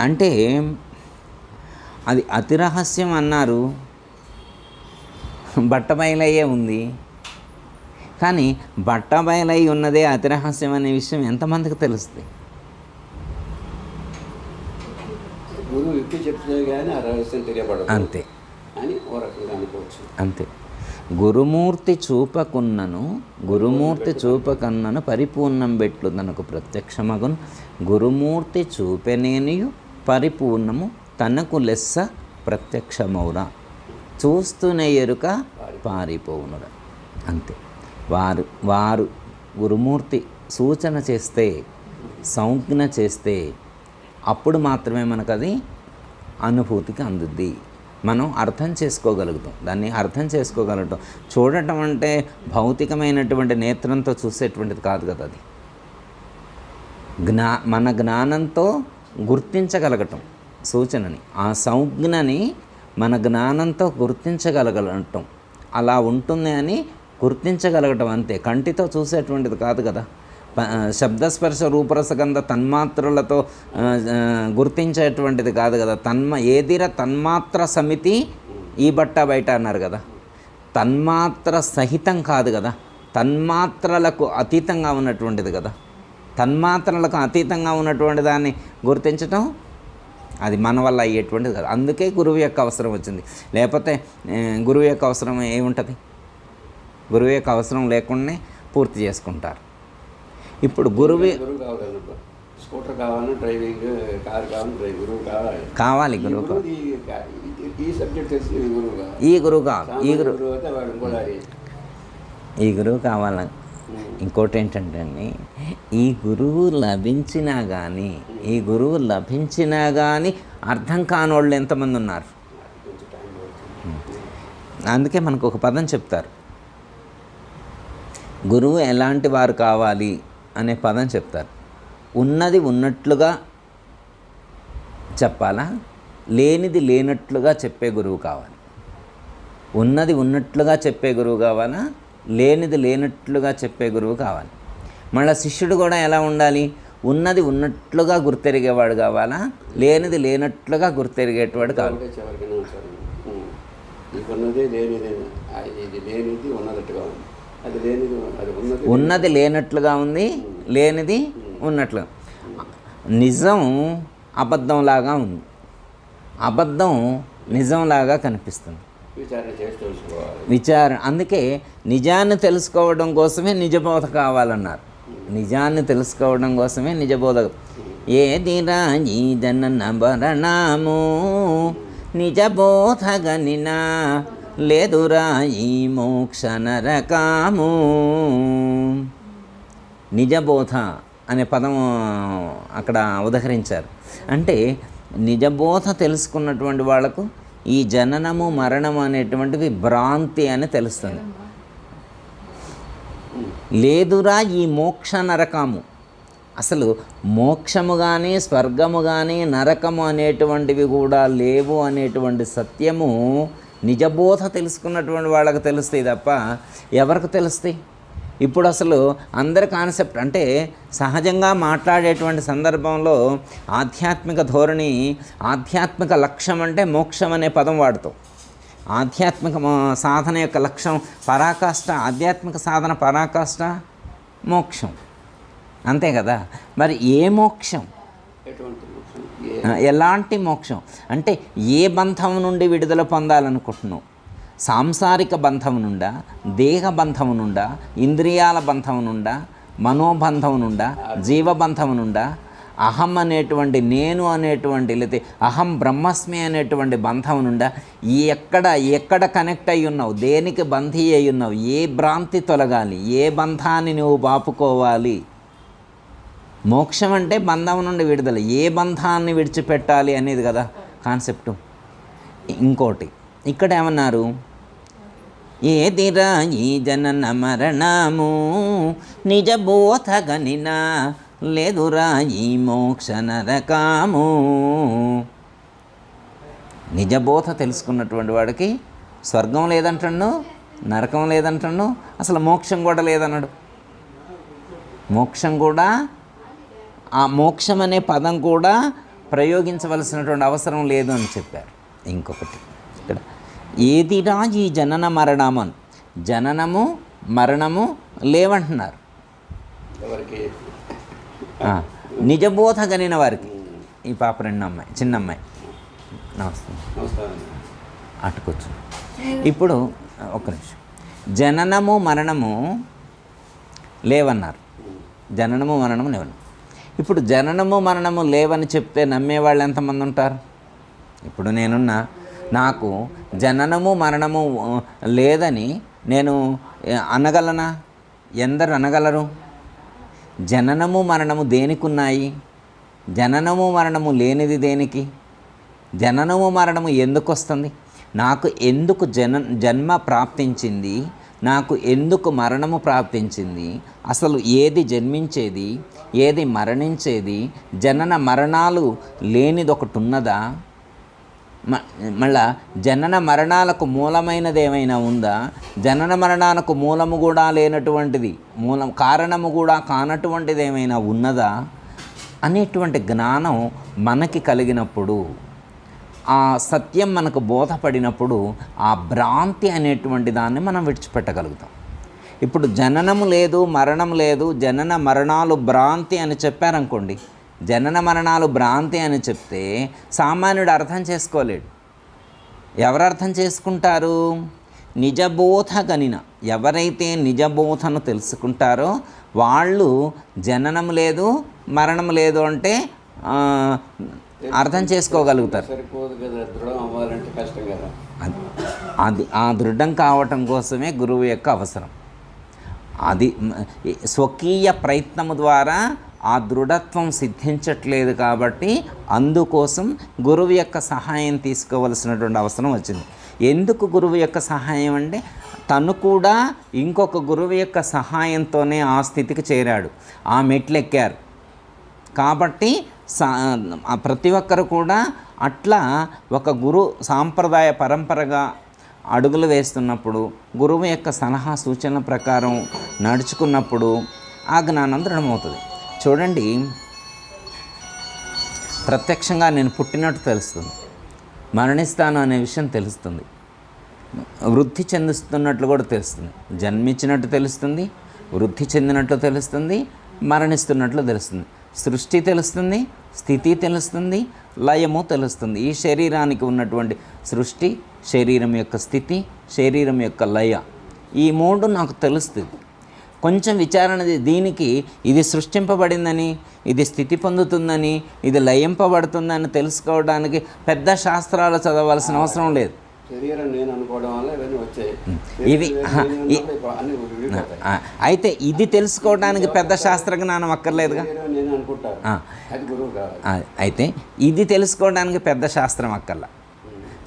అంటే అది అతి రహస్యం అన్నారు. బట్టబయలయ్యే ఉంది. కానీ బట్టబయలై ఉన్నదే అతి రహస్యం అనే విషయం ఎంతమందికి తెలుస్తుంది? అంతే. అంతే. గురుమూర్తి చూపకున్నను గురుమూర్తి చూపకన్నను పరిపూర్ణం బెట్లు తనకు ప్రత్యక్షమగును. గురుమూర్తి చూపెనేనియు పరిపూర్ణము తనకు లెస్స ప్రత్యక్షమౌరా చూస్తూనే ఎరుక పారిపోవునురా. అంతే. వారు వారు గురుమూర్తి సూచన చేస్తే సంజ్ఞ చేస్తే అప్పుడు మాత్రమే మనకు అది అనుభూతికి అందుద్ది. మనం అర్థం చేసుకోగలుగుతాం. దాన్ని అర్థం చేసుకోగలుగుతాం. చూడటం అంటే భౌతికమైనటువంటి నేత్రంతో చూసేటువంటిది కాదు కదా అది. జ్ఞా మన జ్ఞానంతో గుర్తించగలగటం సూచనని ఆ సంజ్ఞని మన జ్ఞానంతో గుర్తించగలగటం అలా ఉంటుంది అని గుర్తించగలగటం అంతే. కంటితో చూసేటువంటిది కాదు కదా. శబ్దస్పర్శ రూపరసగంధ తన్మాత్రలతో గుర్తించేటువంటిది కాదు కదా. తన్మ ఏదిర తన్మాత్ర సమితి ఈ బట్ట బయట అన్నారు కదా. తన్మాత్ర సహితం కాదు కదా. తన్మాత్రలకు అతీతంగా ఉన్నటువంటిది కదా. తన్మాత్రలకు అతీతంగా ఉన్నటువంటి దాన్ని గుర్తించటం అది మన వల్ల అయ్యేటువంటిది కాదు. అందుకే గురువు యొక్క అవసరం వచ్చింది. లేకపోతే గురువు యొక్క అవసరం ఏముంటుంది? గురువు యొక్క అవసరం లేకుండానే పూర్తి చేసుకుంటారు. ఇప్పుడు గురువు స్కూటర్ కావాలన్నా డ్రైవింగ్ కార్ కావాలన్నా డ్రైవ్ గురువు కావాలి. కావాలి ఈ గురువు ఈ- సబ్జెక్ట్ తెలిసి గురువు కావాలి. ఈ గురువు కావాలి. ఈ గురువు ఈ గురువు కావాలి ఇంకోటి ఏంటంటే అండి, ఈ గురువు లభించినా కానీ ఈ గురువు లభించినా కానీ అర్థం కాని వాళ్ళు ఎంతమంది ఉన్నారు? అందుకే మనకు ఒక పదం చెప్తారు. గురువు ఎలాంటి వారు కావాలి అనే పదం చెప్తారు. ఉన్నది ఉన్నట్లుగా చెప్పాలా? లేనిది లేనట్లుగా చెప్పే గురువు కావాలి. ఉన్నది ఉన్నట్లుగా చెప్పే గురువు కావాలా? లేనిది లేనట్లుగా చెప్పే గురువు కావాలి. మళ్ళీ శిష్యుడు కూడా ఎలా ఉండాలి? ఉన్నది ఉన్నట్లుగా గుర్తెరిగేవాడు కావాలా? లేనిది లేనట్లుగా గుర్తెరిగేటవాడు కావాలి. ఉన్నది ఉన్నది లేనట్లుగా ఉంది లేనిది ఉన్నట్లుగా. నిజం అబద్ధంలాగా ఉంది. అబద్ధం నిజంలాగా కనిపిస్తుంది. విచారణ అందుకే నిజాన్ని తెలుసుకోవడం కోసమే నిజబోధ కావాలన్నారు. నిజాన్ని తెలుసుకోవడం కోసమే నిజబోధ. ఏది రాజీదన భరణము నిజబోధ గనినా లేదురా ఈ మోక్ష నరకాము. నిజబోధ అనే పదం అక్కడ ఉదహరించారు. అంటే నిజబోధ తెలుసుకున్నటువంటి వాళ్ళకు ఈ జననము మరణము అనేటువంటివి భ్రాంతి అని తెలుస్తుంది. లేదురా ఈ మోక్ష నరకము. అసలు మోక్షము కానీ స్వర్గము కానీ నరకము అనేటువంటివి కూడా లేవు అనేటువంటి సత్యము నిజబోధ తెలుసుకున్నటువంటి వాళ్ళకి తెలుస్తాయి తప్ప ఎవరికి తెలుస్తాయి? ఇప్పుడు అసలు అందరి కాన్సెప్ట్ అంటే సహజంగా మాట్లాడేటువంటి సందర్భంలో ఆధ్యాత్మిక ధోరణి ఆధ్యాత్మిక లక్ష్యం అంటే మోక్షం అనే పదం వాడుతాం. ఆధ్యాత్మిక సాధన యొక్క లక్ష్యం పరాకాష్ట ఆధ్యాత్మిక సాధన పరాకాష్ట మోక్షం. అంతే కదా? మరి ఏ మోక్షం? ఎలాంటి మోక్షం? అంటే ఏ బంధం నుండి విడుదల పొందాలనుకుంటున్నావు సాంసారిక బంధం నుండా దేహ బంధం నుండా ఇంద్రియాల బంధం నుండా మనోబంధం నుండా జీవబంధం నుండా అహం అనేటువంటి నేను అనేటువంటి లేకపోతే అహం బ్రహ్మస్మి అనేటువంటి బంధం నుండా ఎక్కడ ఎక్కడ కనెక్ట్ అయి ఉన్నావు దేనికి బంధీ అయి ఉన్నావు ఏ భ్రాంతి తొలగాలి ఏ బంధాన్ని నువ్వు బాపుకోవాలి మోక్షం అంటే బంధం నుండి విడుదల ఏ బంధాన్ని విడిచిపెట్టాలి అనేది కదా కాన్సెప్ట్. ఇంకోటి ఇక్కడ ఏమన్నారు? ఏదిరా ఈ జనన మరణము? నిజ గనినా లేదురా ఈ మోక్ష నరకాము? నిజబోధ తెలుసుకున్నటువంటి వాడికి స్వర్గం లేదంటాడు నరకం లేదంటాడు అసలు మోక్షం కూడా లేదన్నాడు. మోక్షం కూడా ఆ మోక్షం అనే పదం కూడా ప్రయోగించవలసినటువంటి అవసరం లేదు అని చెప్పారు. ఇంకొకటి. ఏదిరా ఈ జనన మరణమన్ జననము మరణము లేవంటున్నారు. నిజబోధ గనిన వారికి. ఈ పాప రెండు అమ్మాయి చిన్న అమ్మాయి. నమస్తే. నమస్కారం అటుకొచ్చు. ఇప్పుడు ఒక్క నిమిషం. జననము మరణము లేవన్నారు. జననము మరణము లేవని ఇప్పుడు జననము మరణము లేవని చెప్తే నమ్మేవాళ్ళు ఎంతమంది ఉంటారు? ఇప్పుడు నేనున్నా. నాకు జననము మరణము లేదని నేను అనగలనా? ఎందరు అనగలరు? జననము మరణము దేనికి ఉన్నాయి జననము మరణము లేనిది దేనికి? జననము మరణము ఎందుకు వస్తుంది నాకు ఎందుకు జన జన్మ ప్రాప్తించింది? నాకు ఎందుకు మరణము ప్రాప్తించింది? అసలు ఏది జన్మించేది? ఏది మరణించేది? జనన మరణాలు లేనిది ఒకటి ఉన్నదా? మళ్ళా జనన మరణాలకు మూలమైనది ఏమైనా ఉందా? జనన మరణాలకు మూలము కూడా లేనటువంటిది మూలం కారణము కూడా కానటువంటిది ఏమైనా ఉన్నదా? అనేటువంటి జ్ఞానం మనకి కలిగినప్పుడు ఆ సత్యం మనకు బోధపడినప్పుడు ఆ భ్రాంతి అనేటువంటి దాన్ని మనం విడిచిపెట్టగలుగుతాం. ఇప్పుడు జననము లేదు మరణం లేదు జనన మరణాలు భ్రాంతి అని చెప్పారనుకోండి జనన మరణాలు భ్రాంతి అని చెప్తే సామాన్యుడు అర్థం చేసుకోలేడు. ఎవరు అర్థం చేసుకుంటారు? నిజబోధ గనిన. ఎవరైతే నిజబోధను తెలుసుకుంటారో వాళ్ళు జననం లేదు మరణం లేదు అంటే అర్థం చేసుకోగలుగుతారు. అది ఆ దృఢం కావటం కోసమే గురువు యొక్క అవసరం. అది స్వకీయ ప్రయత్నము ద్వారా ఆ దృఢత్వం సిద్ధించట్లేదు కాబట్టి అందుకోసం గురువు యొక్క సహాయం తీసుకోవలసినటువంటి అవసరం వచ్చింది. ఎందుకు గురువు యొక్క సహాయం అంటే తను కూడా ఇంకొక గురువు యొక్క సహాయంతోనే ఆ స్థితికి చేరాడు. ఆ మెట్లెక్కారు. కాబట్టి సా ప్రతి ఒక్కరు కూడా అట్లా ఒక గురు సాంప్రదాయ పరంపరగా అడుగులు వేస్తున్నప్పుడు గురువు యొక్క సలహా సూచనల ప్రకారం నడుచుకున్నప్పుడు ఆ జ్ఞానం దృఢమవుతుంది. చూడండి. ప్రత్యక్షంగా నేను పుట్టినట్టు తెలుస్తుంది. మరణిస్తాను అనే విషయం తెలుస్తుంది. వృద్ధి చెందుతున్నట్లు కూడా తెలుస్తుంది. జన్మించినట్టు తెలుస్తుంది. వృద్ధి చెందినట్లు తెలుస్తుంది. మరణిస్తున్నట్లు తెలుస్తుంది. సృష్టి తెలుస్తుంది. స్థితి తెలుస్తుంది. లయము తెలుస్తుంది. ఈ శరీరానికి ఉన్నటువంటి సృష్టి శరీరం యొక్క స్థితి శరీరం యొక్క లయ ఈ మూడు నాకు తెలుస్తుంది. కొంచెం విచారణ దీనికి ఇది సృష్టింపబడిందని ఇది స్థితి పొందుతుందని ఇది లయింపబడుతుందని తెలుసుకోవడానికి పెద్ద శాస్త్రాలు చదవాల్సిన అవసరం లేదు. ఆ, అయితే ఇది తెలుసుకోవడానికి పెద్ద శాస్త్ర జ్ఞానం అక్కర్లేదుగా? అయితే ఇది తెలుసుకోవడానికి పెద్ద శాస్త్రం అక్కర్లా.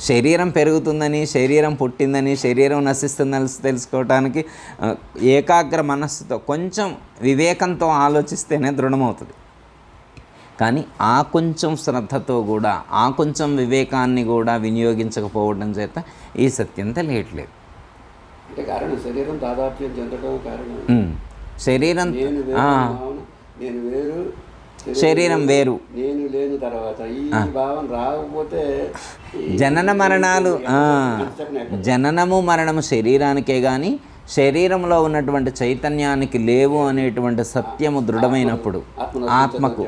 శరీరం పెరుగుతుందని శరీరం పుట్టిందని శరీరం నశిస్తుందని తెలుసుకోవడానికి ఆ, ఏకాగ్ర మనస్సుతో కొంచెం వివేకంతో ఆలోచిస్తేనే దృఢమవుతుంది. కానీ ఆ కొంచెం శ్రద్ధతో కూడా ఆ కొంచెం వివేకాన్ని కూడా వినియోగించకపోవడం చేత ఈ సత్యం తెలియట్లేదు శరీరం చెందడం కారణం. శరీరం నేను వేరు శరీరం వేరు. నేను లేని తర్వాత ఈ భావన రాకపోతే జనన మరణాలు. జననము మరణము శరీరానికే కానీ శరీరంలో ఉన్నటువంటి చైతన్యానికి లేవు అనేటువంటి సత్యము దృఢమైనప్పుడు ఆత్మకు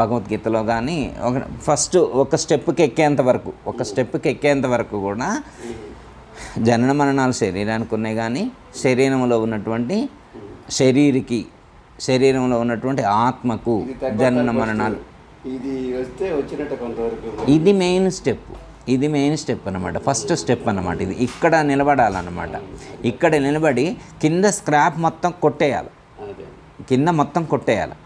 భగవద్గీతలో. కానీ ఒక ఫస్ట్ ఒక స్టెప్కి ఎక్కేంత వరకు ఒక స్టెప్కి ఎక్కేంత వరకు కూడా జనన మరణాలు శరీరానికి ఉన్నాయి కానీ శరీరంలో ఉన్నటువంటి శరీరికి శరీరంలో ఉన్నటువంటి ఆత్మకు జనన మరణాలు. ఇది వస్తే వచ్చినట్టు కొంతవరకు ఇది మెయిన్ స్టెప్. ఇది మెయిన్ స్టెప్ అన్నమాట. ఫస్ట్ స్టెప్ అన్నమాట ఇది. ఇక్కడ నిలబడాలన్నమాట. ఇక్కడ నిలబడి కింద స్క్రాప్ మొత్తం కొట్టేయాలి. కింద మొత్తం కొట్టేయాలి.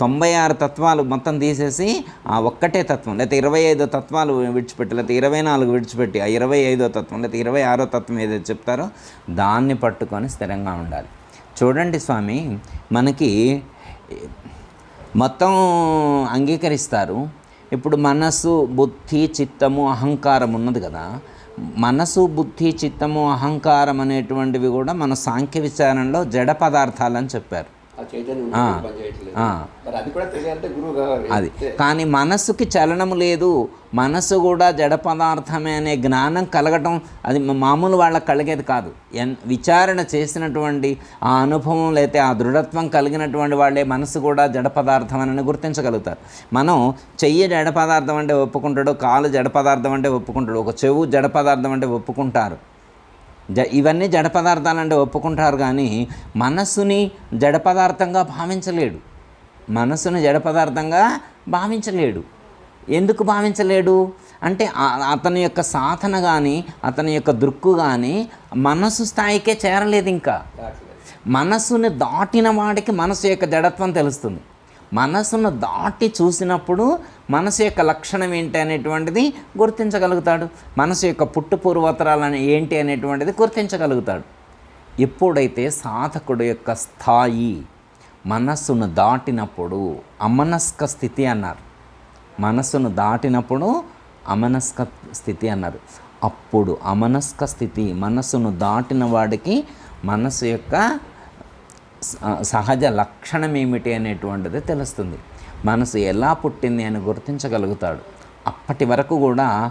తొంభై ఆరు తత్వాలు మొత్తం తీసేసి ఆ ఒక్కటే తత్వం లేకపోతే ఇరవై ఐదో తత్వాలు విడిచిపెట్టి లేకపోతే ఇరవై నాలుగు విడిచిపెట్టి ఆ ఇరవై ఐదో తత్వం లేకపోతే ఇరవై ఆరో తత్వం ఏదైతే చెప్తారో దాన్ని పట్టుకొని స్థిరంగా ఉండాలి. చూడండి స్వామి మనకి మొత్తం అంగీకరిస్తారు. ఇప్పుడు మనసు బుద్ధి చిత్తము అహంకారం ఉన్నది కదా. మనసు బుద్ధి చిత్తము అహంకారం అనేటువంటివి కూడా మన సాంఖ్య విచారణలో జడ పదార్థాలని చెప్పారు. అది కానీ మనస్సుకి చలనము లేదు. మనస్సు కూడా జడ పదార్థమే అనే జ్ఞానం కలగటం అది మామూలు వాళ్ళకి కలిగేది కాదు. ఎన్ విచారణ చేసినటువంటి ఆ అనుభవం లేతే ఆ దృఢత్వం కలిగినటువంటి వాళ్ళే మనసు కూడా జడ పదార్థం అని గుర్తించగలుగుతారు. మనం చెయ్యి జడ పదార్థం అంటే ఒప్పుకుంటాడు కాలు జడ పదార్థం అంటే ఒప్పుకుంటాడు ఒక చెవు జడ పదార్థం అంటే ఒప్పుకుంటారు. జ ఇవన్నీ జడ పదార్థాలంటే ఒప్పుకుంటారు కానీ మనస్సుని జడ పదార్థంగా భావించలేడు. మనస్సుని జడ పదార్థంగా భావించలేడు. ఎందుకు భావించలేడు? అంటే అతని యొక్క సాధన కానీ అతని యొక్క దృక్కు కానీ మనస్సు స్థాయికే చేరలేదు ఇంకా. మనస్సుని దాటిన వాడికి మనసు యొక్క జడత్వం తెలుస్తుంది. మనస్సును దాటి చూసినప్పుడు మనసు యొక్క లక్షణం ఏంటి అనేటువంటిది గుర్తించగలుగుతాడు. మనసు యొక్క పుట్టు పూర్వోత్తరాలు ఏంటి అనేటువంటిది గుర్తించగలుగుతాడు. ఎప్పుడైతే సాధకుడు యొక్క స్థాయి మనస్సును దాటినప్పుడు అమనస్క స్థితి అన్నారు. మనస్సును దాటినప్పుడు అమనస్క స్థితి అన్నారు. అప్పుడు అమనస్క స్థితి మనస్సును దాటిన వాడికి మనస్సు యొక్క సహజ లక్షణం ఏమిటి అనేటువంటిది తెలుస్తుంది. మనసు ఎలా పుట్టింది అని గుర్తించగలుగుతాడు. అప్పటి వరకు కూడా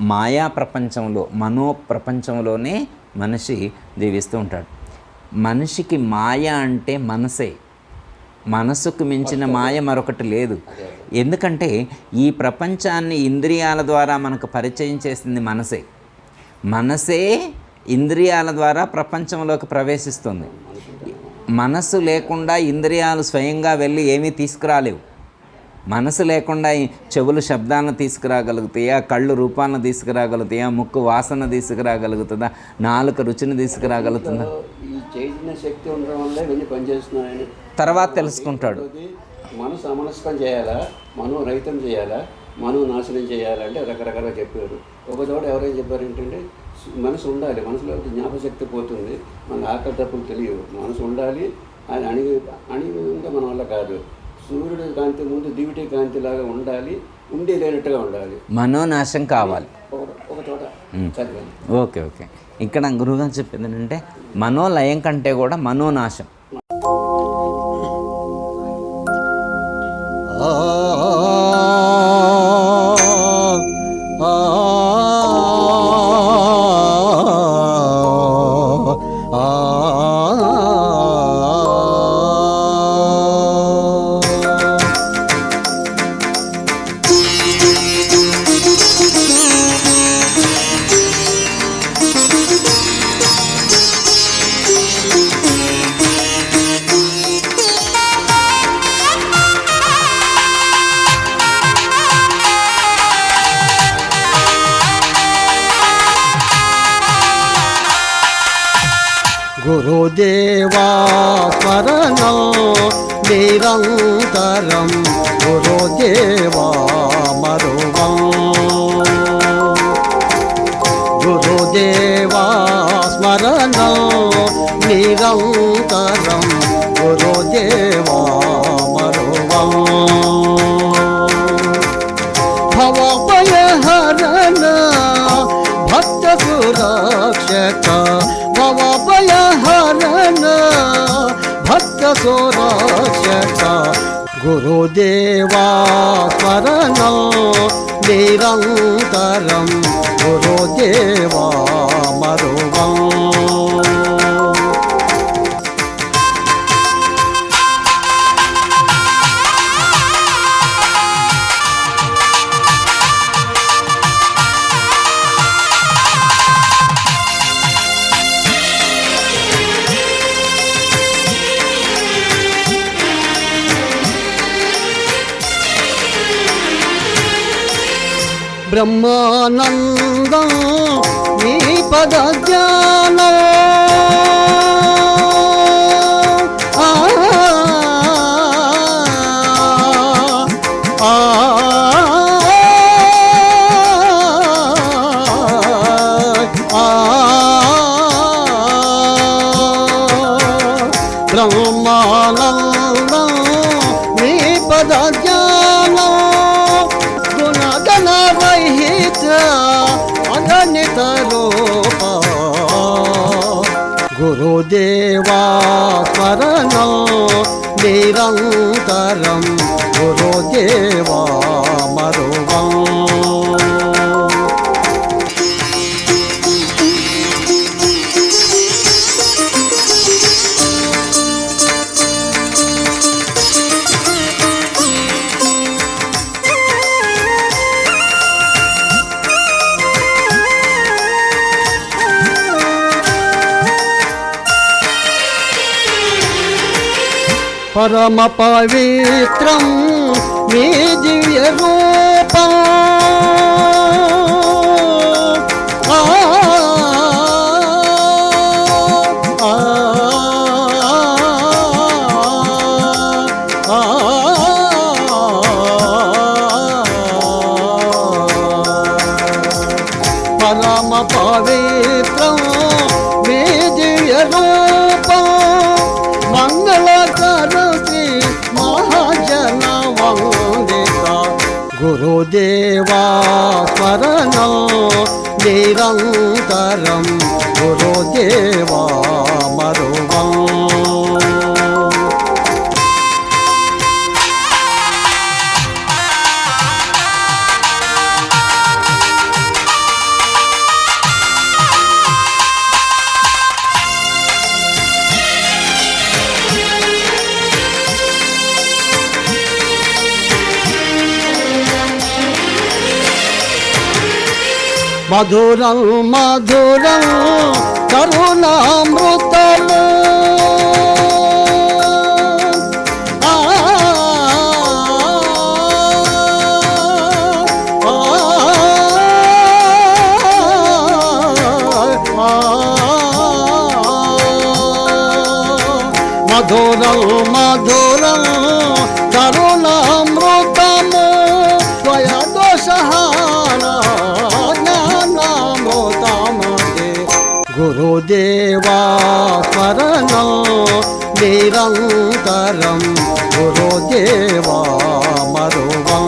మాయా ప్రపంచంలో మనో ప్రపంచంలోనే మనిషి జీవిస్తూ ఉంటాడు. మనిషికి మాయ అంటే మనసే. మనసుకు మించిన మాయ మరొకటి లేదు. ఎందుకంటే ఈ ప్రపంచాన్ని ఇంద్రియాల ద్వారా మనకు పరిచయం చేసింది మనసే. మనసే ఇంద్రియాల ద్వారా ప్రపంచంలోకి ప్రవేశిస్తుంది. మనసు లేకుండా ఇంద్రియాలు స్వయంగా వెళ్ళి ఏమీ తీసుకురాలేవు. మనసు లేకుండా ఈ చెవులు శబ్దాలను తీసుకురాగలుగుతాయా కళ్ళు రూపాలను తీసుకురాగలుగుతాయా ముక్కు వాసన తీసుకురాగలుగుతుందా నాలుక రుచిని తీసుకురాగలుగుతుందా? శక్తి ఉండడం వల్ల ఇవన్నీ పనిచేస్తున్నాయని. తర్వాత తెలుసుకుంటాడు. మనసు అమనస్కం చేయాలా? మనో రహితం చేయాలా? మనో నాశనం చేయాలంటే రకరకాలుగా చెప్పారు ఒక చోట ఎవరైనా చెప్పారు ఏంటంటే మనసు ఉండాలి. మనసులో జ్ఞాపశక్తి పోతుంది. మనకు ఆకలి తప్పులు తెలియవు. మనసు ఉండాలి అది అణిగి అణిగి ఉంటే మన వల్ల కాదు. సూర్యుడి కాంతి ముందు దివిటి కాంతి లాగా ఉండాలి ఉండి లేనట్టుగా ఉండాలి. మనోనాశం కావాలి. ఒక ఒక చోట చదివాను ఓకే ఓకే. ఇక్కడ గురువుగారు చెప్పింది ఏంటంటే మనోలయం కంటే కూడా మనోనాశం. నిరంతరం గురుదేవా మరువం. భవభయహరణ భక్త సురక్షక భవభయహరణ భక్త సురక్షక గురుదేవా స్మరణం నిరంతరం గురుదేవా మరువా. బ్రహ్మానందం నీ పద జ్ఞానం ఆ, ఆ, స్మరణం నిరంతరం గురుదేవా. పరమ పవిత్రం మీ దివ్య రూపం. పరమ పవిత్ర గురుదేవా స్మరణం నిరంతరం గురుదేవా మరువం మధురం మధురం కరుణామృతము మధురం మధురం కరుణామృతము గురుదేవా స్మరణం నిరంతరం గురుదేవా మరువం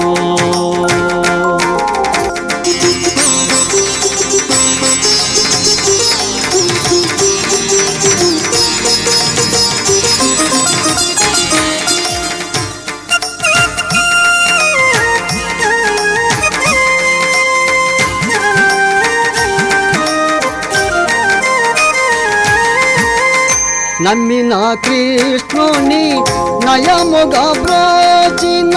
నమ్మిన కృష్ణుని నయముగా బ్రోచిన.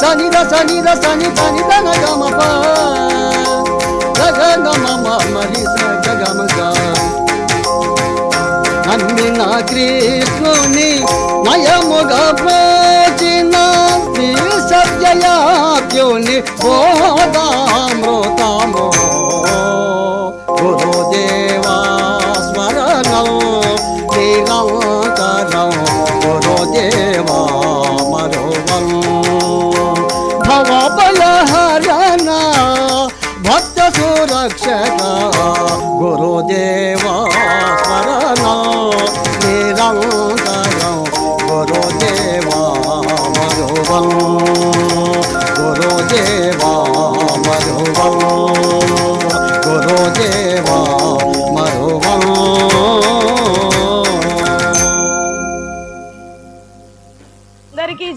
సనిద సనిద సని సని ధన గమప గగన మరి గగమగా నమ్మిన కృష్ణుని నయముగా బ్రోచిన. శ్రీ సత్యయాత్యుని బోధామృతమో